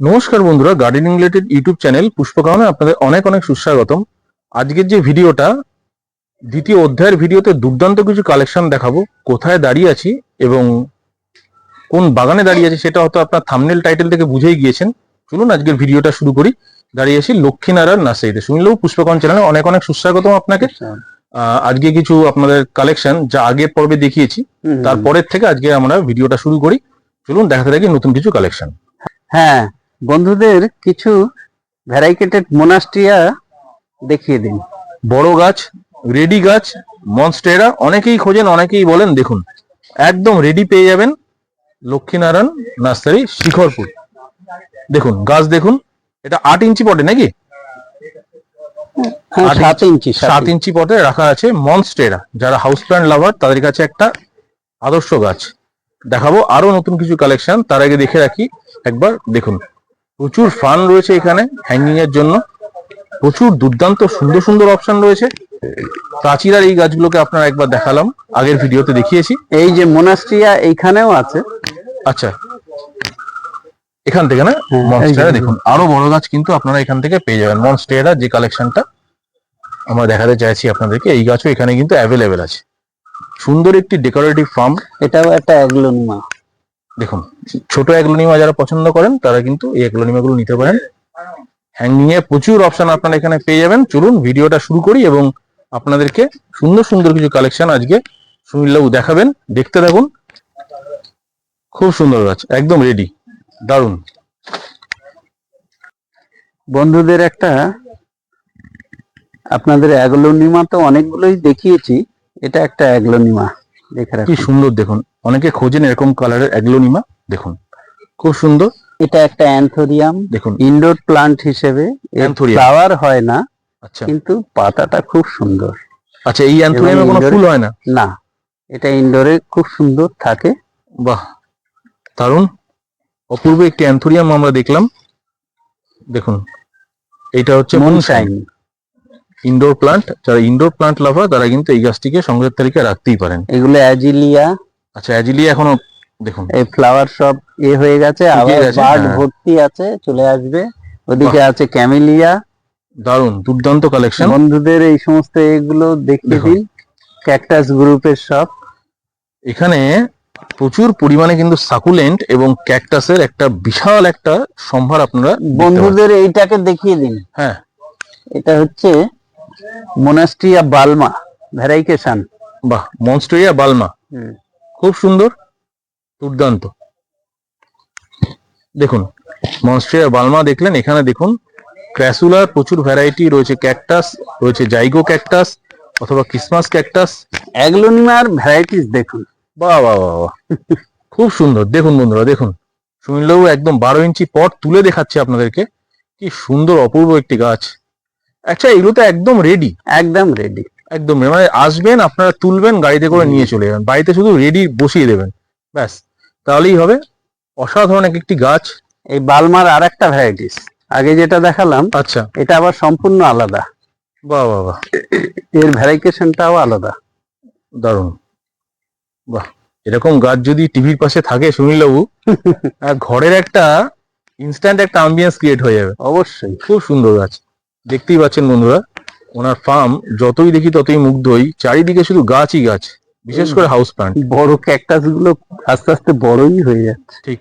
নমস্কার বন্ধুরা gardening related YouTube channel পুষ্পকাহনে আপনাদের অনেক অনেক সুস্বাগতম। আজকের যে ভিডিওটা দ্বিতীয় অধ্যায়ের ভিডিওতে দুর্দান্ত কিছু কালেকশন দেখাবো। কোথায় দাঁড়িয়ে আছি এবং কোন বাগানে দাঁড়িয়ে আছি সেটা হয়তো আপনার থামনেল টাইটেল থেকে বুঝেই গিয়েছেন। চলুন আজকের ভিডিওটা শুরু করি। দাঁড়িয়ে আছি লক্ষ্মীনারায়ণ নার্সারিতে শুনলেও পুষ্পকাহন চ্যানেলে অনেক অনেক সুস্বাগতম আপনাকে। আহ, আজকে কিছু আপনাদের কালেকশন যা আগের পর্বে দেখিয়েছি। তারপরের থেকে আজকে আমরা ভিডিওটা শুরু করি। চলুন দেখাতে থাকি নতুন কিছু কালেকশন হ্যাঁ বন্ধুদের কিছু ভ্যারাইকেটেড মোনাস্ট্রিয়া দেখিয়ে দিন। বড় গাছ রেডি গাছ মনস্টেরা অনেকেই খোঁজেন অনেকেই বলেন দেখুন একদম রেডি পেয়ে যাবেন লক্ষ্মীনারায়ণ নার্সারি শিখরপুর। দেখুন গাছ দেখুন এটা আট ইঞ্চি পটে নাকি? হ্যাঁ, সাত ইঞ্চি সাত ইঞ্চি। পটে রাখা আছে মনস্টেরা যারা হাউস প্ল্যান্ট লাভার তাদের কাছে একটা আদর্শ গাছ। দেখাবো আরও নতুন কিছু কালেকশন তার আগে দেখে রাখি একবার দেখুন। প্রচুর ফান রয়েছে এখানে হ্যাঙ্গিং এর জন্য। প্রচুর দুর্দান্ত সুন্দর সুন্দর অপশন রয়েছে। প্রাচীরার এই গাছগুলোকে আপনারা একবার দেখালাম। আগের ভিডিওতে দেখিয়েছি। এই যে মোনাস্ট্রিয়া এইখানেও আছে। আচ্ছা। এখান থেকে না? হ্যাঁ, মনস্টেরা দেখুন। আরও বড় গাছ কিন্তু আপনারা এখান থেকে পেয়ে যাবেন। মনস্টেরা যে কালেকশনটা আমরা দেখাতে চাইছি আপনাদেরকে। এই গাছও এখানে কিন্তু অ্যাভেলেবেল আছে। সুন্দর একটি ডেকোরেটিভ ফার্ম এটাও একটা অ্যাগ্লোনিমা দেখুন, ছোট অ্যাগ্লোনিমা যারা পছন্দ করেন, তারা কিন্তু এই অ্যাগ্লোনিমা গুলো নিতে পারেন। হ্যাঙ্গিং এ প্রচুর অপশন আপনারা এখানে পেয়ে যাবেন। চলুন, ভিডিওটা শুরু করি এবং আপনাদেরকে সুন্দর সুন্দর কিছু কালেকশন আজকে সুনীলবাবু দেখাবেন। দেখতে থাকুন। খুব সুন্দর গাছ, একদম রেডি দারুণ। বন্ধুদের একটা, আপনাদের অ্যাগ্লোনিমা তো অনেকগুলোই দেখিয়েছি। এটা একটা অ্যাগ্লোনিমা। কি সুন্দর দেখুন। অনেকে খোঁজেন এরকম কালারের অ্যাগ্লোনিমা দেখুন খুব সুন্দর। এটা একটা অ্যান্থোরিয়াম দেখুন। ইনডোর প্লান্ট হিসেবে। ফ্লাওয়ার হয় না আচ্ছা। কিন্তু পাতাটা খুব সুন্দর। আচ্ছা এই অ্যান্থোরিয়ামে কোনো ফুল হয় না? না এটা ইনডোরে খুব সুন্দর থাকে। বাহ দারুণ। অপূর্ব একটি অ্যান্থোরিয়াম আমরা দেখলাম। দেখুন এটা হচ্ছে মুনশাইন ইনডোর প্লান্ট যারা ইনডোর প্লান্ট লাভার তারা কিন্তু এই গাছটিকে সংগ্রহের তালিকায় রাখতেই পারেন। এগুলো অ্যাজিলিয়া। আচ্ছা অ্যাজিলিয়া এখনও দেখুন। এই ফ্লাওয়ার সব এ হয়ে গেছে আবার গেছে, বার্ড হ্যাঁ। ভর্তি আছে চলে আসবে। ওদিকে আছে ক্যামেলিয়া। দারুণ দুর্দান্ত কালেকশন বন্ধুদের এই সমস্ত এগুলো দেখিয়ে দেখুন। দিন ক্যাকটাস গ্রুপের সব এখানে প্রচুর পরিমাণে কিন্তু সাকুলেন্ট এবং ক্যাকটাসের একটা বিশাল একটা সম্ভার আপনারা দেখতে পাচ্ছেন। বন্ধুদের এইটাকে দেখিয়ে দিন। হ্যাঁ। এটা হচ্ছে মোনাস্ট্রিয়া বালমা ভ্যারাইকেশন বাহ মনস্টেরিয়া বালমা খুব সুন্দর দুর্দান্ত। দেখুন মনস্টেরিয়া বালমা দেখলেন এখানে দেখুন ক্র্যাসুলার প্রচুর ভ্যারাইটি রয়েছে ক্যাকটাস রয়েছে জাইগো ক্যাকটাস অথবা ক্রিসমাস ক্যাকটাস অ্যাগ্লোনিমার ভ্যারাইটিস দেখুন। বাহ বাহ বাহ বাহ। খুব সুন্দর। দেখুন বন্ধুরা দেখুন সুনীলবাবু একদম বারো ইঞ্চি পট তুলে দেখাচ্ছে আপনাদেরকে। কি সুন্দর অপূর্ব একটি গাছ। আচ্ছা এগুলো তো একদম রেডি একদম রেডি একদম। মানে আসবেন আপনারা তুলবেন গাড়িতে করে নিয়ে চলে যাবেন। বাড়িতে শুধু রেডি বসিয়ে দেবেন। ব্যাস। তাহলেই হবে। অসাধারণ এক একটি গাছ। এই বালমার আর একটা ভ্যারাইটিস আগে যেটা দেখালাম আচ্ছা। এটা আবার সম্পূর্ণ আলাদা। বাহ বাহ বাহ। এর ভ্যারাইকেশনটাও আলাদা। দারুণ। বাহ। এরকম গাছ যদি টিভির পাশে থাকে সুনীলবাবু আহ, ঘরের একটা ইনস্ট্যান্ট একটা আম্বিয়েন্স ক্রিয়েট হয়ে যাবে। অবশ্যই। খুব সুন্দর গাছ। দেখতেই পাচ্ছেন বন্ধুরা ওনার ফার্ম যতই দেখি ততই মুগ্ধ হই। চারিদিকে শুধু গাছই গাছ বিশেষ করে হাউস প্লান্ট বড় ক্যাকটাসগুলো আস্তে আস্তে বড়ই হয়ে যাচ্ছে। ঠিক।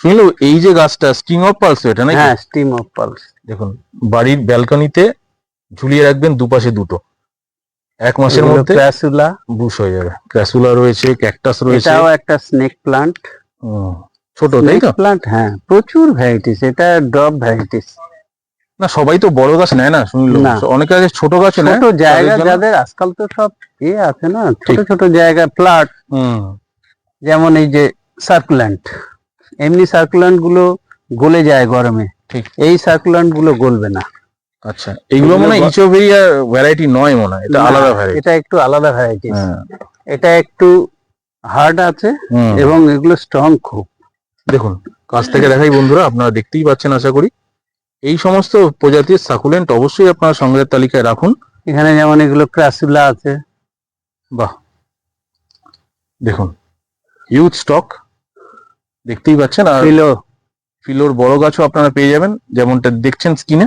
শুনলো এই যে গাছটা স্টিং অফ পালস এটা নাকি? হ্যাঁ স্টিম অফ পালস দেখুন বাড়ির ব্যালকনিতে ঝুলিয়ে রাখবেন দুপাশে দুটো। এক মাসের মধ্যে ক্রাসুলা। বুশ হয়ে যাবে। ক্র্যাসুলা রয়েছে ক্যাকটাস রয়েছে। এটাও একটা স্নেক প্লান্ট ছোট তাই তো? প্লান্ট হ্যাঁ প্রচুর ভ্যারাইটিস এটা ড্রপ ভ্যারাইটিস না সবাই তো বড় গাছ নেয় না শুনলো। অনেকে আছে ছোট গাছ নেয় ছোট জায়গা যাদের আজকাল তো সব এ আছে না ছোট ছোট জায়গা হুম। যেমন এই যে সার্কুল্যান্ট এমনি সার্কুল্যান্টগুলো গলে যায় গরমে। ঠিক। এই সার্কুল্যান্টগুলো গলবে না। আচ্ছা এগুলো মনে এগুলো- ইচোভেরিয়া ভ্যারাইটি নয় মনে হয় এটা আলাদা ভ্যারাইটি এটা একটু আলাদা ভ্যারাইটিস হ্যাঁ। এটা একটু হার্ড আছে। এবং এগুলো স্ট্রং খুব। দেখুন কাছ থেকে দেখাই বন্ধুরা আপনারা দেখতেই পাচ্ছেন আশা করি। এই সমস্ত প্রজাতির সাকুলেন্ট অবশ্যই আপনারা সংগ্রহের তালিকায় রাখুন। এখানে যেমন এগুলো ক্রাসুলা আছে। বাহ। দেখুন ইউথ স্টক দেখতেই পাচ্ছেন আর ফিলো। ফিলোর বড় গাছও আপনারা পেয়ে যাবেন যেমনটা দেখছেন স্কিনে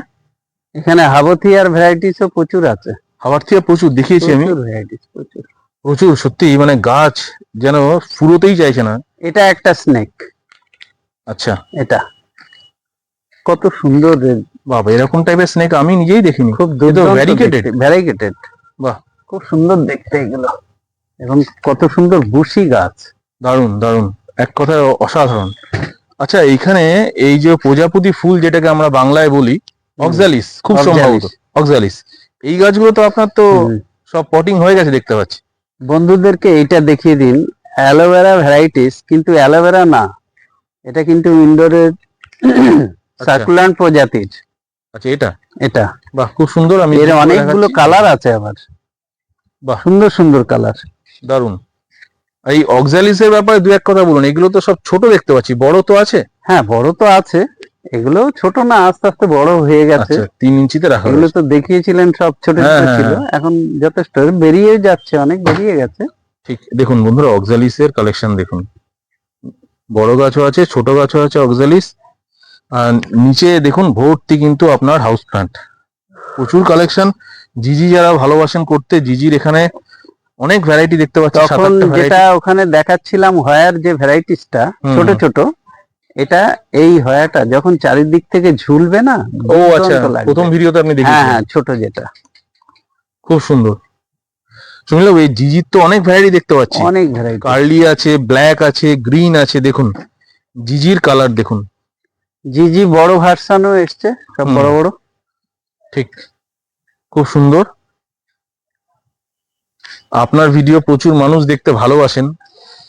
এখানে হাবথিয়ার ভ্যারাইটিসও প্রচুর আছে। খাবার থেকে প্রচুর দেখিয়েছি আমি। ভ্যারাইটিস প্রচুর। প্রচুর সত্যি মানে গাছ যেন ফুরোতেই চাইছে না। এটা একটা স্নেক আচ্ছা। এটা। কত সুন্দর রে- বাবা এরকম টাইপের স্নেক আমি নিজেই দেখিনি। খুব variegated? ভ্যারিকেটেড বাহ। খুব সুন্দর দেখতে এগুলো। এবং কত সুন্দর বুশি গাছ। দারুণ দারুণ। এক কথায় অসাধারণ। আচ্ছা এইখানে এই যে প্রজাপতি ফুল যেটাকে আমরা বাংলায় বলি অক্সালিস খুব। সম্ভবত। অক্সালিস এই গাছগুলো তো আপনার তো সব পটিং হয়ে গেছে দেখতে পাচ্ছি। বন্ধুদেরকে এইটা দেখিয়ে দিন। অ্যালোভেরা ভ্যারাইটিস কিন্তু অ্যালোভেরা না। এটা কিন্তু ইনডোরের সার্কুলার প্রজাতির। আচ্ছা এটা? এটা। বাহ খুব সুন্দর আমি এর অনেকগুলো কালার আছে আবার। বাহ। সুন্দর সুন্দর কালার। দারুণ। এই অক্সালিসের ব্যাপারে দু এক কথা বলুন এগুলো তো সব ছোট দেখতে পাচ্ছি বড় তো আছে? হ্যাঁ বড় তো আছে এগুলো ছোট না আস্তে আস্তে বড় হয়ে গেছে। আচ্ছা তিন ইঞ্চিতে রাখা এগুলো তো দেখিয়েছিলেন সব ছোট হ্যাঁ, ছোট হ্যাঁ, ছিল এখন যথেষ্ট বেরিয়ে যাচ্ছে অনেক বেরিয়ে গেছে। ঠিক দেখুন বন্ধুরা অক্সালিসের কালেকশন দেখুন। বড় গাছও আছে ছোট গাছও আছে অক্সালিস। আর নিচে দেখুন ভর্তি কিন্তু আপনার হাউস প্লান্ট প্রচুর কালেকশন জিজি যারা ভালোবাসেন করতে জিজির এখানে অনেক ভ্যারাইটি দেখতে পাচ্ছি তখন যেটা ওখানে দেখাচ্ছিলাম হয়ার যে ভ্যারাইটিসটা ছোট ছোট এটা এই হয়াটা যখন চারিদিক থেকে ঝুলবে না ও আচ্ছা প্রথম ভিডিওতে আপনি হ্যাঁ দেখেছেন। হ্যাঁ ছোট যেটা। খুব সুন্দর। শুনলাম এই জিজির তো অনেক ভ্যারাইটি দেখতে পাচ্ছি। অনেক ভ্যারাইটি কার্লি আছে ব্ল্যাক আছে গ্রিন আছে দেখুন। জিজির কালার দেখুন। জি জি বড় ভার্সানও এসছে সব বড় বড়। ঠিক। খুব সুন্দর। আপনার ভিডিও প্রচুর মানুষ দেখতে ভালোবাসেন।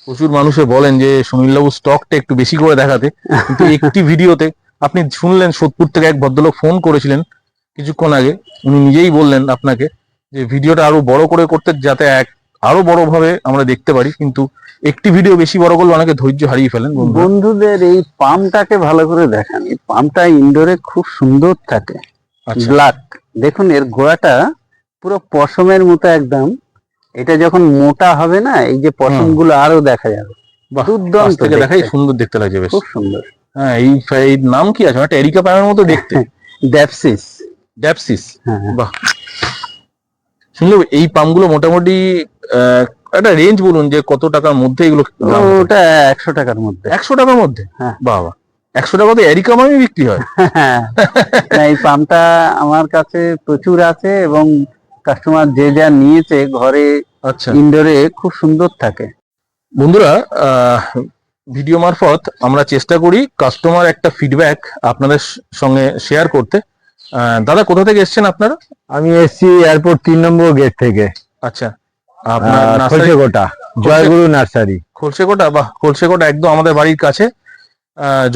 প্রচুর মানুষে বলেন যে সুনীলবাবু স্টকটা একটু বেশি করে দেখাতে। কিন্তু একটি ভিডিওতে আপনি শুনলেন সোদপুর থেকে এক ভদ্রলোক ফোন করেছিলেন কিছুক্ষণ আগে। উনি নিজেই বললেন আপনাকে যে ভিডিওটা আরও বড় করে করতে যাতে এক আরও বড় ভাবে আমরা দেখতে পারি কিন্তু একটি ভিডিও বেশি বড় করলে অনেকে ধৈর্য হারিয়ে ফেলেন বন্ধুদের এই পামটাকে ভালো করে দেখান। এই পামটা ইনডোরে খুব সুন্দর থাকে। আচ্ছা। ব্ল্যাক দেখুন এর গোড়াটা পুরো পশমের মতো একদম। এটা যখন মোটা হবে না এই যে পশমগুলো আরও দেখা যাবে। দুর্দান্ত থেকে দেখাই। সুন্দর দেখতে লাগছে বেশ। খুব সুন্দর। হ্যাঁ এই এই নাম কি আছে? একটা এরিকা প্যামের মতো দেখতে। ড্যাপসিস। ড্যাপসিস। হ্যাঁ। বাহ। শুনলে এই পামগুলো মোটামুটি একটা রেঞ্জ বলুন যে কত টাকার মধ্যে এগুলো ওটা একশো টাকার মধ্যে। একশো টাকার মধ্যে? হ্যাঁ। বাবা। একশো টাকা তো এরিকা মামই বিক্রি হয়। এই পামটা আমার কাছে প্রচুর আছে এবং কাস্টমার যে যা নিয়েছে ঘরে আচ্ছা। ইনডোরে খুব সুন্দর থাকে। বন্ধুরা ভিডিও মারফত আমরা চেষ্টা করি কাস্টমার একটা ফিডব্যাক আপনাদের সঙ্গে শেয়ার করতে। দাদা কোথা থেকে এসেছেন আপনারা? আমি এসছি এয়ারপোর্ট তিন নম্বর গেট থেকে। আচ্ছা। খলসেকোটা জয়গুরু নার্সারি। খোলসেকোটা বাহ খোলসেকোটা একদম আমাদের বাড়ির কাছে।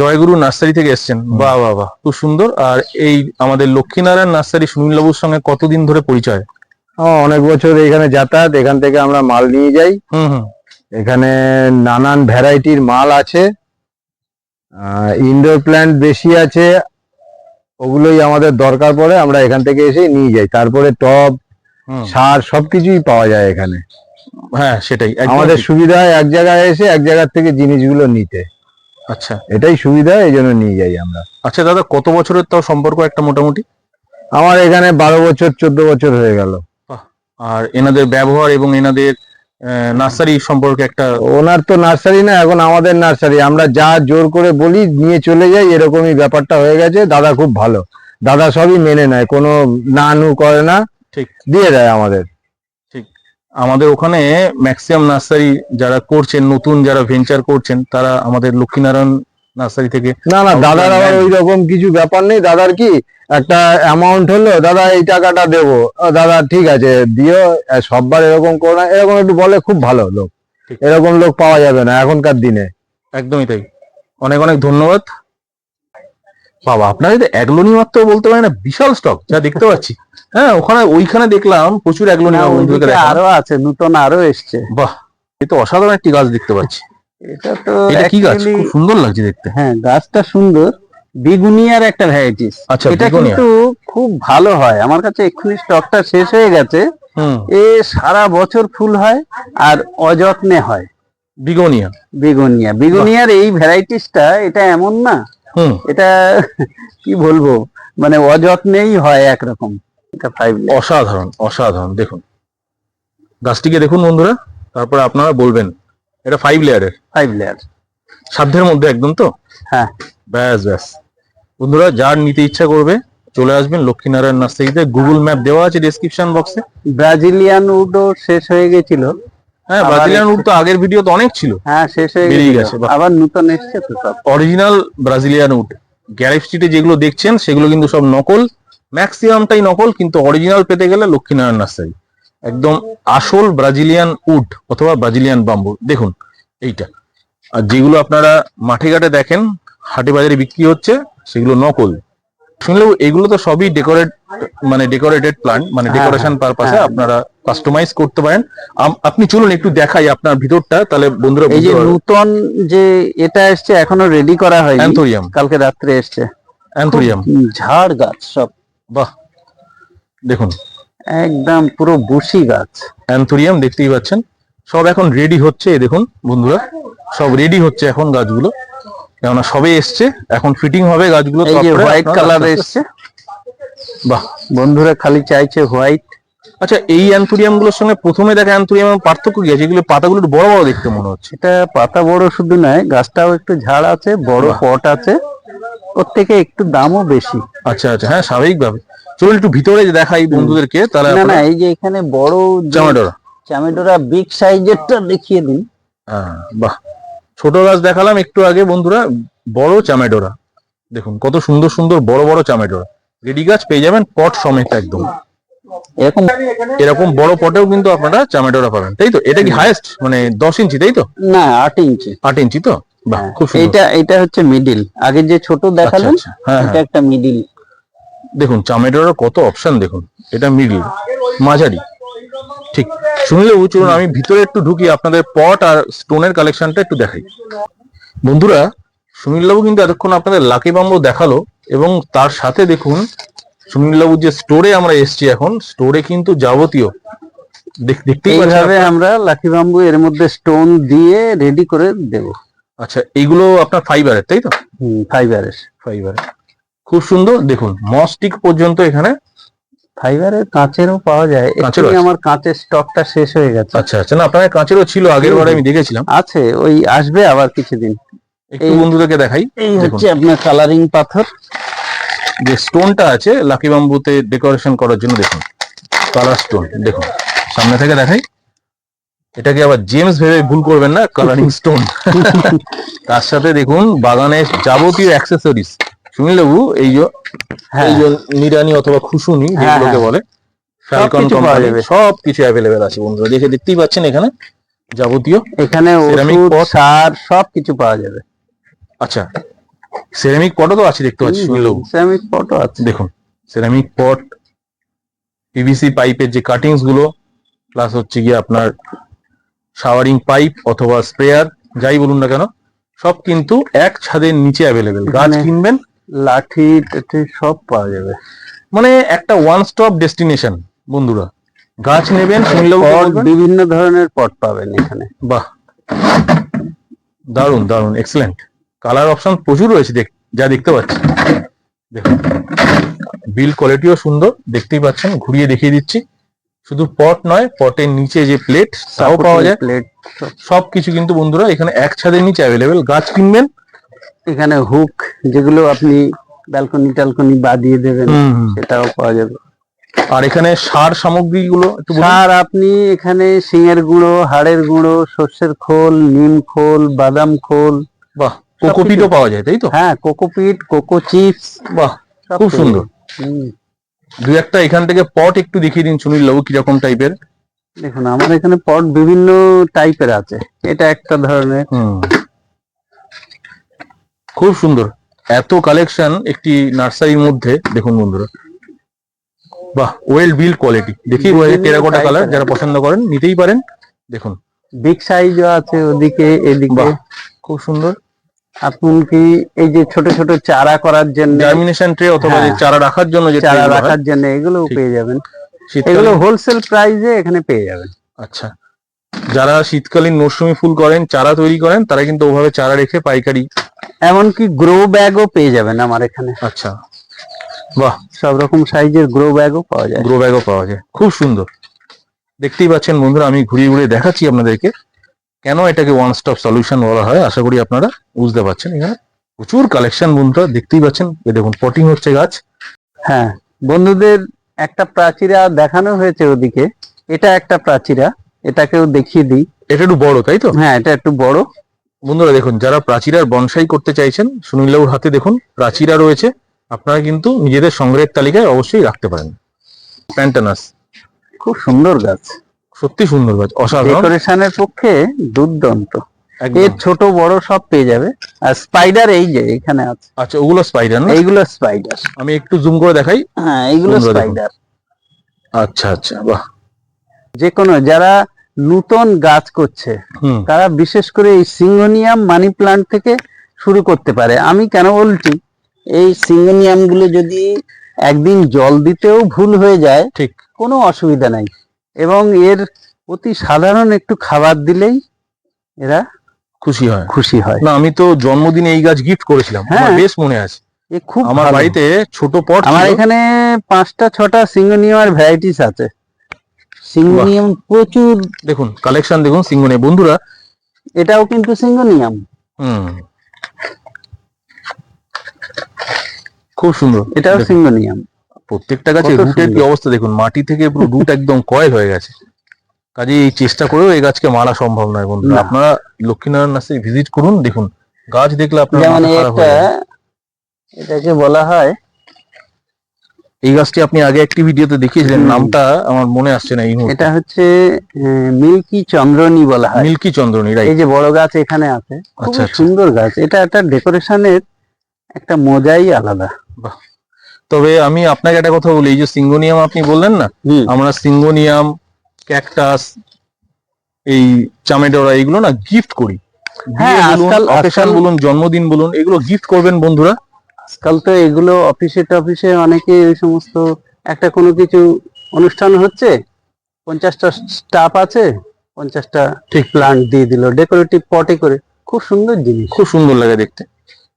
জয়গুরু নার্সারি থেকে এসেছেন। বাহ বাহ বাহ খুব সুন্দর। আর এই আমাদের লক্ষ্মীনারায়ণ নার্সারি সুনীল বাবুর সঙ্গে কতদিন ধরে পরিচয়? অনেক বছর এখানে যাতায়াত এখান থেকে আমরা মাল নিয়ে যাই। হুম হুম। এখানে নানান ভ্যারাইটির মাল আছে। ইনডোর প্ল্যান্ট বেশি আছে। ওগুলোই আমাদের দরকার পড়ে আমরা এখান থেকে এসে নিয়ে যাই। তারপরে টব। সার সবকিছুই পাওয়া যায় এখানে। হ্যাঁ সেটাই। আমাদের সুবিধা হয় এক জায়গায় এসে এক জায়গার থেকে জিনিসগুলো নিতে। আচ্ছা। এটাই সুবিধা এই জন্য নিয়ে যাই আমরা। আচ্ছা দাদা কত বছরের তাও সম্পর্ক একটা মোটামুটি? আমার এখানে বারো বছর চোদ্দ বছর হয়ে গেল। আর এনাদের ব্যবহার এবং এনাদের নার্সারি সম্পর্কে একটা ওনার তো নার্সারি না এখন আমাদের নার্সারি। আমরা যা জোর করে বলি নিয়ে চলে যাই এরকমই ব্যাপারটা হয়ে গেছে। দাদা খুব ভালো। দাদা সবই মেনে নেয় কোনো না নু করে না। ঠিক। দিয়ে দেয় আমাদের। ঠিক। আমাদের ওখানে ম্যাক্সিমাম নার্সারি যারা করছেন নতুন যারা ভেঞ্চার করছেন তারা আমাদের লক্ষ্মীনারায়ণ নার্সারি থেকে না না দাদার আবার ওই রকম কিছু ব্যাপার নেই। দাদার কি একটা অ্যামাউন্ট হলো দাদা এই টাকাটা দেবো। দাদা ঠিক আছে দিও সববার এরকম করো না। এরকম একটু বলে খুব ভালো লোক। এরকম লোক পাওয়া যাবে না এখনকার দিনে। একদমই তাই। অনেক অনেক ধন্যবাদ। বাবা আপনারা যদি একলোনি মাত্র বলতে পারেন না বিশাল স্টক যা দেখতে পাচ্ছি। হ্যাঁ ওখানে ওইখানে দেখলাম প্রচুর একলোনি দেখালাম। আরও আছে নতুন আরও এসছে। বাহ এ তো অসাধারণ একটি গাছ দেখতে পাচ্ছি। এটা তো এটা কি গাছ? খুব সুন্দর লাগছে দেখতে। হ্যাঁ গাছটা সুন্দর। বেগুনিয়ার একটা ভ্যারাইটিস আচ্ছা এটা কিন্তু খুব ভালো হয়। আমার কাছে এক্ষুনি স্টকটা শেষ হয়ে গেছে। এ সারা বছর ফুল হয় আর অযত্নে হয়। বিগোনিয়া। বেগুনিয়া। বেগুনিয়ার এই ভ্যারাইটিসটা এটা এমন না এটা কি বলব? মানে অযত্নেই হয় একরকম। এটা ফাইভ অসাধারণ অসাধারণ দেখুন। গাছটিকে দেখুন বন্ধুরা তারপরে আপনারা বলবেন এটা ফাইভ লেয়ারের ফাইভ লেয়ার সাধ্যের মধ্যে একদম তো? হ্যাঁ। ব্যাস ব্যাস। বন্ধুরা যার নিতে ইচ্ছা করবে চলে আসবেন লক্ষ্মীনারায়ণ নার্সারিতে। গুগল ম্যাপ দেওয়া আছে ডেসক্রিপশন বক্সে ব্রাজিলিয়ান উডও শেষ হয়ে গেছিল। হ্যাঁ ব্রাজিলিয়ান উড তো আগের ভিডিও তো অনেক ছিল। হ্যাঁ শেষ হয়ে বেরিয়ে গেছে, আবার নতুন এসছে তো সব। অরিজিনাল ব্রাজিলিয়ান উড গ্যারেজ স্ট্রিটে যেগুলো দেখছেন সেগুলো কিন্তু সব নকল। ম্যাক্সিমামটাই নকল কিন্তু অরিজিনাল পেতে গেলে লক্ষ্মীনারায়ণ নার্সারি। একদম আসল ব্রাজিলিয়ান উড অথবা ব্রাজিলিয়ান বাম্বু দেখুন এইটা। আর যেগুলো আপনারা মাঠে ঘাটে দেখেন হাটে বাজারে বিক্রি হচ্ছে সেগুলো নকল। শুনলেও এগুলো তো সবই ডেকোরেট মানে ডেকোরেটেড প্লান্ট মানে হ্যাঁ, ডেকোরেশন পারপাসে হ্যাঁ। আপনারা কাস্টমাইজ করতে পারেন। আপনি চলুন একটু দেখাই আপনার ভিতরটা তাহলে বন্ধুরা এই যে নতুন যে এটা এসছে এখনও রেডি করা হয়নি। অ্যান্থোরিয়াম কালকে রাত্রে এসছে। অ্যান্থোরিয়াম ঝাড় গাছ সব। বাহ। দেখুন। একদম পুরো বুশি গাছ। অ্যান্থোরিয়াম দেখতেই পাচ্ছেন। সব এখন রেডি হচ্ছে দেখুন বন্ধুরা। সব রেডি হচ্ছে এখন গাছগুলো। কেননা সবে এসছে। এখন ফিটিং হবে গাছগুলো এই যে হোয়াইট কালার এসছে। বাহ। বন্ধুরা খালি চাইছে হোয়াইট আচ্ছা এই অ্যান্থোরিয়ামগুলোর সঙ্গে প্রথমে দেখা অ্যান্থোরিয়াম পার্থক্য কি আছে? এগুলো পাতাগুলো একটু বড় বড় দেখতে মনে হচ্ছে। এটা পাতা বড় শুধু নয় গাছটাও একটু ঝাড় আছে বড় পট আছে। ওর থেকে একটু দামও বেশি। আচ্ছা আচ্ছা হ্যাঁ স্বাভাবিকভাবে। চলুন একটু ভিতরে দেখাই বন্ধুদেরকে তাহলে না না এই যে এখানে বড় যে টমেটোরা চামেটোরা বিগ সাইজেরটা দেখিয়ে দিন হ্যাঁ বাহ। ছোট গাছ দেখালাম একটু আগে বন্ধুরা বড় চামেডোরা। দেখুন কত সুন্দর সুন্দর বড় বড় চামেডোরা। রেডি গাছ পেয়ে যাবেন পট সমেত একদম। এরকম এরকম বড় পটেও কিন্তু আপনারা চামেডোরা পাবেন। তাই তো? এটা কি হাইয়েস্ট মানে দশ ইঞ্চি তাই তো? না আট ইঞ্চি। আট ইঞ্চি তো? বাহ খুব সুন্দর। এইটা এটা হচ্ছে মিডিল আগে যে ছোট আচ্ছা, দেখালেন আচ্ছা, হ্যাঁ এটা হ্যাঁ। একটা মিডিল দেখুন চামেডোরার কত অপশন দেখুন। এটা মিডিল মাঝারি। ঠিক। শুনলে চলুন আমি ভিতরে একটু ঢুকি আপনাদের পট আর স্টোনের কালেকশনটা একটু দেখাই। বন্ধুরা সুনীলবাবু কিন্তু এতক্ষণ আপনাদের লাকি বাম্বু দেখাল এবং তার সাথে দেখুন সুনীলবাবুর যে স্টোরে আমরা এসছি এখন স্টোরে কিন্তু যাবতীয়। দেখ- দেখতেই এইভাবে আমরা লাকি বাম্বু এর মধ্যে স্টোন দিয়ে রেডি করে দেব। আচ্ছা এইগুলো আপনার ফাইবারের তাই তো? ফাইবারের ফাইবারের খুব সুন্দর দেখুন মস্টিক পর্যন্ত এখানে ফাইবারের কাঁচেরও পাওয়া যায়। আছে? আমার কাঁচের স্টকটা শেষ হয়ে গেছে। আচ্ছা আচ্ছা। না আপনার কাঁচেরও ছিল আগের বারে আমি দেখেছিলাম। আছে ওই আসবে আবার কিছুদিন। একটু বন্ধুদেরকে দেখাই। এই হচ্ছে আপনার কালারিং পাথর। যে স্টোনটা আছে লাকি বাম্বুতে ডেকোরেশন করার জন্য দেখুন। কালার স্টোন দেখুন। সামনে থেকে দেখাই। এটাকে আবার জেমস ভেবে ভুল করবেন না কালারিং স্টোন তার সাথে দেখুন বাগানের যাবতীয় অ্যাক্সেসরিজ সুনীল বাবু এই যে হ্যাঁ। এই যে নিরানি অথবা খুশুনি হ্যাঁ, যেগুলোকে হ্যাঁ। বলে ফ্যালকন কোম্পানি সব কিছু অ্যাভেলেবেল আছে বন্ধুরা। দেখে দেখতেই পাচ্ছেন এখানে যাবতীয় এখানে ওষুধ সার সব কিছু পাওয়া যাবে। আচ্ছা সেরামিক পটও তো আছে দেখতে পাচ্ছি সেরামিক পটও আছে। দেখুন সেরামিক পট পিভিসি পাইপের যে কাটিংসগুলো প্লাস হচ্ছে গিয়ে আপনার শাওয়ারিং পাইপ অথবা স্প্রেয়ার যাই বলুন না কেন সব কিন্তু এক ছাদের নিচে অ্যাভেলেবেল গাছ কিনবেন লাঠি টাঠি সব পাওয়া যাবে। মানে একটা ওয়ান স্টপ ডেস্টিনেশন বন্ধুরা। গাছ নেবেন শুনলেও বিভিন্ন ধরনের পট পাবেন এখানে। বাহ। দারুণ দারুণ এক্সেলেন্ট কালার অপশন প্রচুর রয়েছে দেখ যা দেখতে পাচ্ছি। দেখুন। বিল কোয়ালিটিও সুন্দর দেখতেই পাচ্ছেন ঘুরিয়ে দেখিয়ে দিচ্ছি। শুধু পট নয় পটের নিচে যে প্লেট তাও পাওয়া যায়। প্লেট সব। কিছু কিন্তু বন্ধুরা এখানে এক ছাদের নিচে অ্যাভেলেবেল গাছ কিনবেন এখানে হুক যেগুলো আপনি ব্যালকনি টালকনি বাদিয়ে দেবেন সেটাও পাওয়া যাবে। আর এখানে সার সামগ্রীগুলো। সার আপনি এখানে শিঙের গুঁড়ো হাড়ের গুঁড়ো সর্ষের খোল নিম খোল বাদাম খোল। বাহ কোকোপিটও পাওয়া যায় তাই তো? হ্যাঁ কোকোপিট কোকো চিপস। বাহ খুব সুন্দর। হুম। দু একটা এখান থেকে পট একটু দেখিয়ে দিন সুনীল বাবু কীরকম টাইপের দেখুন আমার এখানে পট বিভিন্ন টাইপের আছে। এটা একটা ধরনের। খুব সুন্দর। এত কালেকশন একটি নার্সারির মধ্যে দেখুন বন্ধুরা। বাহ ওয়েল বিল কোয়ালিটি দেখি টেরাকোটা কালার যারা পছন্দ করেন নিতেই পারেন। দেখুন। বিগ সাইজও আছে ওদিকে এদিকে। বাহ খুব সুন্দর। এমনকি এই যে ছোট ছোট চারা করার জন্য জার্মিনেশন ট্রে অথবা যে হ্যাঁ। চারা রাখার জন্য যে চারা রাখার জন্য এগুলোও ঠিক। পেয়ে যাবেন। এগুলো হোলসেল প্রাইসে এখানে পেয়ে যাবেন। আচ্ছা। যারা শীতকালীন মরশুমি ফুল করেন চারা তৈরি করেন তারা কিন্তু ওভাবে চারা রেখে পাইকারি এমনকি গ্রো ব্যাগও পেয়ে যাবেন আমার এখানে। আচ্ছা। বাহ। সব রকম সাইজের গ্রো ব্যাগও পাওয়া যায়। গ্রো ব্যাগও পাওয়া যায়। খুব সুন্দর। দেখতেই পাচ্ছেন বন্ধুরা আমি ঘুরিয়ে ঘুরিয়ে দেখাচ্ছি আপনাদেরকে কেন এটাকে ওয়ান স্টপ সলিউশন বলা হয়। আশা করি আপনারা বুঝতে পারছেন এখানে। প্রচুর কালেকশন বন্ধুরা দেখতেই পাচ্ছেন। এই দেখুন পটিং হচ্ছে গাছ। হ্যাঁ বন্ধুদের একটা প্রাচীরা দেখানো হয়েছে ওদিকে। এটা একটা প্রাচীরা। এটাকেও দেখিয়ে দিই। এটা একটু বড় তাই তো? হ্যাঁ এটা একটু বড়। বন্ধুরা দেখুন যারা প্রাচীরার বনসাই করতে চাইছেন সুনীল সুনীলবাবুর হাতে দেখুন প্রাচীরা রয়েছে। আপনারা কিন্তু নিজেদের সংগ্রহের তালিকায় অবশ্যই রাখতে পারেন। প্যান্টানাস খুব সুন্দর গাছ। সত্যি সুন্দর গাছ অসাধারণ। ডেকোরেশনের পক্ষে দুর্দান্ত। এর ছোট বড় সব পেয়ে যাবে। আর স্পাইডার এই যে এখানে আছে। আচ্ছা ওগুলো স্পাইডার না? এইগুলো স্পাইডার। আমি একটু জুম করে দেখাই। হ্যাঁ এইগুলো স্পাইডার। আচ্ছা আচ্ছা বাহ। যে কোনো যারা নূতন গাছ করছে। তারা বিশেষ করে এই সিঙ্গোনিয়াম মানি প্লান্ট থেকে শুরু করতে পারে। আমি কেন বলছি? এই সিঙ্গোনিয়ামগুলো যদি একদিন জল দিতেও ভুল হয়ে যায় ঠিক। কোনো অসুবিধা নাই। এবং এর অতি সাধারণ একটু খাবার দিলেই এরা খুশি হয়। খুশি হয়। না আমি তো জন্মদিনে এই গাছ গিফট করেছিলাম। আমার হ্যাঁ। বেশ মনে আছে। এ খুব আমার বাড়িতে ছোট পট আমার এখানে পাঁচটা ছটা সিঙ্গোনিয়াম ভ্যারাইটিস আছে। সিঙ্গোনিয়াম প্রচুর। দেখুন কালেকশন দেখুন সিঙ্গনে। বন্ধুরা এটাও কিন্তু সিঙ্গোনিয়াম। হুম। খুব সুন্দর। এটাও সিঙ্গোনিয়াম। প্রত্যেকটা গাছে রুটের কি অবস্থা? দেখুন মাটি থেকে পুরো রুট একদম কয় হয়ে গেছে। কাজে এই চেষ্টা করেও এই গাছকে মারা সম্ভব নয় বন্ধুরা। আপনারা লক্ষ্মীনারায়ণ নার্সারি ভিজিট করুন দেখুন। গাছ দেখলে আপনার যেমন একটা এটাকে বলা হয় এই গাছটি আপনি আগে একটি ভিডিওতে দেখিয়েছিলেন নামটা আমার মনে আসছে না এই মুহূর্তে। এটা হচ্ছে মিল্কি চন্দ্রনী বলা হয়। মিল্কি চন্দ্রনী রাইট এই যে বড় গাছ এখানে আছে খুব আচ্ছা, আচ্ছা। সুন্দর গাছ। এটা একটা ডেকোরেশনের একটা মজাই আলাদা। তবে আমি আপনাকে একটা কথা বলি এই যে সিঙ্গোনিয়াম আপনি বললেন না আমরা সিঙ্গোনিয়াম ক্যাকটাস এই চামেডোরা এগুলো না গিফট করি। হ্যাঁ, আজকাল- বলুন জন্মদিন বলুন এগুলো গিফট করবেন বন্ধুরা। আজকাল তো এগুলো অফিসে টফিসে অনেকে ওই সমস্ত একটা কোনো কিছু অনুষ্ঠান হচ্ছে, পঞ্চাশটা স্টাফ আছে, পঞ্চাশটা ঠিক। প্লান্ট দিয়ে দিল ডেকোরেটিভ পটে করে। খুব সুন্দর জিনিস। খুব সুন্দর লাগে দেখতে,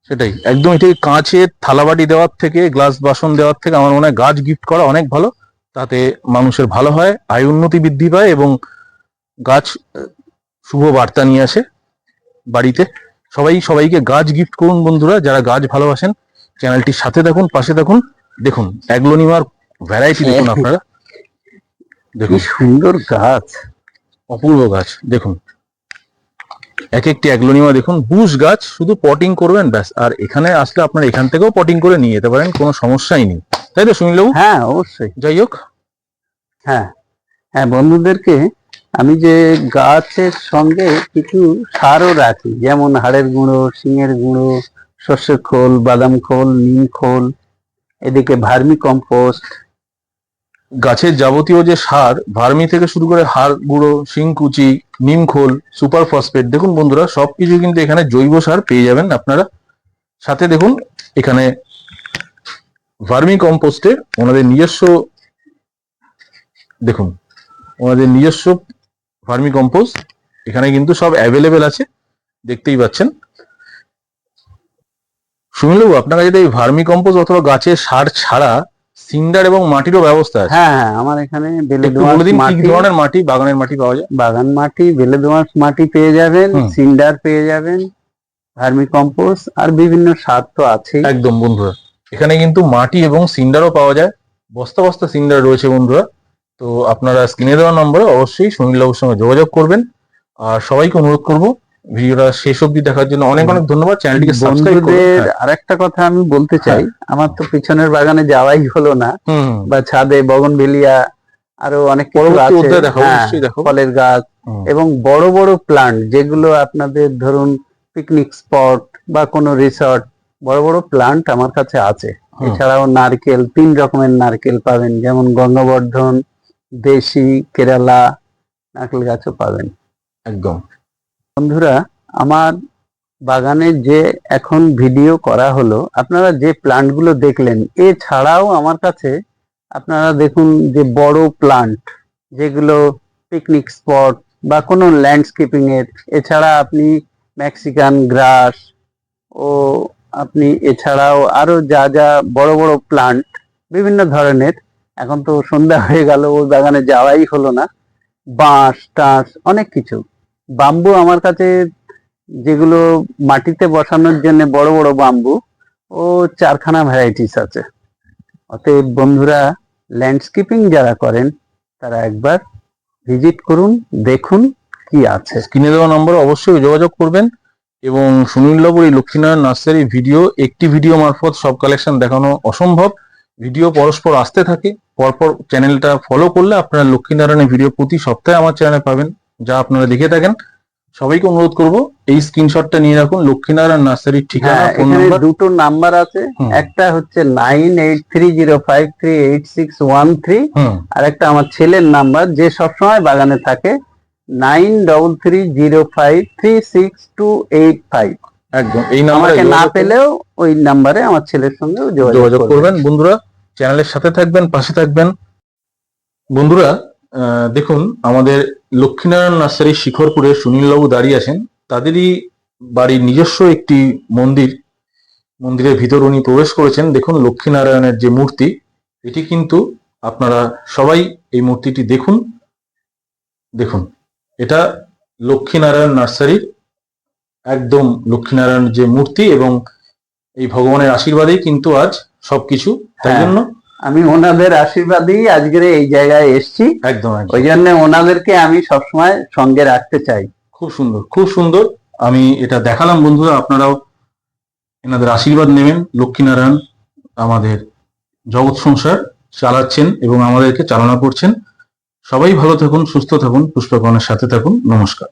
সেটাই। একদম এটাই কাঁচের থালাবাটি দেওয়ার থেকে গ্লাস বাসন দেওয়ার থেকে আমার মনে হয় গাছ গিফট করা অনেক ভালো, তাতে মানুষের ভালো হয়, আয় উন্নতি বৃদ্ধি পায় এবং গাছ শুভ বার্তা নিয়ে আসে বাড়িতে। সবাই সবাইকে গাছ গিফট করুন বন্ধুরা, যারা গাছ ভালোবাসেন চ্যানেলটির সাথে থাকুন পাশে থাকুন। দেখুন অ্যাগ্লোনিমার ভ্যারাইটি দেখুন আপনারা। দেখুন। সুন্দর গাছ। অপূর্ব গাছ দেখুন। এক একটি অ্যাগ্লোনিমা দেখুন। বুশ গাছ শুধু পটিং করবেন ব্যাস। আর এখানে আসলে আপনারা এখান থেকেও পটিং করে নিয়ে যেতে পারেন কোনো সমস্যাই নেই। তাই তো সুনীলবাবু? হ্যাঁ অবশ্যই। যাই হোক। হ্যাঁ। হ্যাঁ বন্ধুদেরকে আমি যে গাছের সঙ্গে কিছু সারও রাখি যেমন হাড়ের গুঁড়ো শিঙের গুঁড়ো সর্ষের খোল, বাদাম খোল, নিম খোল, এদিকে ভার্মি কম্পোস্ট। গাছের যাবতীয় যে সার, ভার্মি থেকে শুরু করে হাড় গুঁড়ো শিংকুচি নিমখোল সুপার ফসফেট, দেখুন বন্ধুরা, সবকিছু কিন্তু এখানে জৈব সার পেয়ে যাবেন আপনারা। সাথে দেখুন, এখানে ভার্মি কম্পোস্টে ওনাদের নিজস্ব, দেখুন, ওনাদের নিজস্ব ভার্মি কম্পোস্ট, এখানে কিন্তু সব অ্যাভেলেবেল আছে, দেখতেই পাচ্ছেন। সুনীলবাবু আপনার কাছে এই ভার্মি কম্পোস্ট অথবা গাছের সার ছাড়া সিন্ডার এবং মাটিরও ব্যবস্থা আছে? হ্যাঁ হ্যাঁ আমার এখানে বেলে মাটি ধরনের মাটি বাগানের মাটি পাওয়া যায়? বাগান মাটি বেলে দোআঁশ মাটি পেয়ে যাবেন। সিন্ডার পেয়ে যাবেন ভার্মি কম্পোস্ট আর বিভিন্ন সার তো আছেই। একদম বন্ধুরা এখানে কিন্তু মাটি এবং সিন্ডারও পাওয়া যায় বস্তা বস্তা সিন্ডার রয়েছে বন্ধুরা। তো আপনারা স্ক্রিনে দেওয়া নম্বরে অবশ্যই সুনীলবাবুর সঙ্গে যোগাযোগ করবেন। আর সবাইকে অনুরোধ করব ভিডিওটা শেষ অবধি দেখার জন্য অনেক অনেক ধন্যবাদ। চ্যানেলটিকে সাবস্ক্রাইব করুন। হ্যাঁ, আরেকটা কথা আমি বলতে চাই আমার তো পিছনের বাগানে যাওয়াই হলো না। বা ছাদে বগনভেলিয়া আরও অনেক কিছু আছে। হ্যাঁ, ফলের গাছ এবং বড় বড় প্লান্ট যেগুলো আপনাদের ধরুন পিকনিক স্পট বা কোনো রিসর্ট বড় বড় প্লান্ট আমার কাছে আছে। এছাড়াও নারকেল তিন রকমের নারকেল পাবেন যেমন গঙ্গবর্ধন দেশি কেরালা নারকেল গাছও পাবেন। একদম। বন্ধুরা, আমার বাগানের যে এখন ভিডিও করা হলো, আপনারা যে প্লান্টগুলো দেখলেন, এছাড়াও আমার কাছে আপনারা দেখুন যে বড় প্লান্ট যেগুলো পিকনিক স্পট বা কোনো ল্যান্ডস্কেপিং এর, এছাড়া আপনি মেক্সিকান গ্রাস ও আপনি এছাড়াও আরও যা যা বড় বড় প্লান্ট বিভিন্ন ধরনের, এখন তো সন্ধ্যা হয়ে গেল, ওই বাগানে যাওয়াই হলো না, বাঁশ, টাঁশ, অনেক কিছু। বাম্বু আমার কাছে যেগুলো মাটিতে বসানোর জন্য বড় বড় বাম্বু ও চারখানা ভ্যারাইটিস আছে। অতএব বন্ধুরা ল্যান্ডস্কেপিং যারা করেন, তারা একবার ভিজিট করুন, দেখুন কি আছে। স্ক্রিনে দেওয়া নম্বরে অবশ্যই যোগাযোগ করবেন এবং সুনীলবাবুর এই লক্ষ্মীনারায়ণ নার্সারি ভিডিও একটি ভিডিও মারফত সব কালেকশন দেখানো অসম্ভব। ভিডিও পরস্পর আসতে থাকে, পরপর চ্যানেলটা ফলো করলে আপনারা লক্ষ্মীনারায়ণের ভিডিও প্রতি সপ্তাহে আমার চ্যানেলে পাবেন। যা আপনারা দেখে থাকেন সবাইকে অনুরোধ করব এই স্ক্রিনশটটা নিয়ে রাখুন। লক্ষ্মীনারায়ণ নার্সারির ঠিকানা হ্যাঁ ফোন নাম্বার দুটো নাম্বার আছে। একটা হচ্ছে nine eight three zero five three eight six one three আর একটা আমার ছেলের নাম্বার যে সবসময় বাগানে থাকে nine double three zero five three six two eight five একদম এই নাম্বারে না পেলেও ওই নাম্বারে আমার ছেলের সঙ্গে যোগাযোগ করবেন। বন্ধুরা চ্যানেলের সাথে থাকবেন পাশে থাকবেন। বন্ধুরা দেখুন আমাদের লক্ষ্মীনারায়ণ নার্সারি শিখরপুরে সুনীলবাবু দাঁড়িয়ে আছেন। তাদেরই বাড়ির নিজস্ব একটি মন্দির। মন্দিরের ভিতর উনি প্রবেশ করেছেন। দেখুন লক্ষ্মীনারায়ণের যে মূর্তি এটি কিন্তু আপনারা সবাই এই মূর্তিটি দেখুন। দেখুন এটা লক্ষ্মীনারায়ণ নার্সারির একদম লক্ষ্মীনারায়ণ যে মূর্তি এবং এই ভগবানের আশীর্বাদেই কিন্তু আজ সবকিছু। তাই হ্যাঁ। জন্য আমি ওনাদের আশীর্বাদেই আজকের এই জায়গায় এসেছি। একদম ওই জন্য ওনাদেরকে আমি সবসময় সঙ্গে রাখতে চাই। খুব সুন্দর খুব সুন্দর। আমি এটা দেখালাম বন্ধুরা আপনারাও এনাদের আশীর্বাদ নেবেন। লক্ষ্মীনারায়ণ আমাদের জগৎ সংসার চালাচ্ছেন এবং আমাদেরকে চালনা করছেন। সবাই ভালো থাকুন সুস্থ থাকুন পুষ্পকর্ণের সাথে থাকুন। নমস্কার।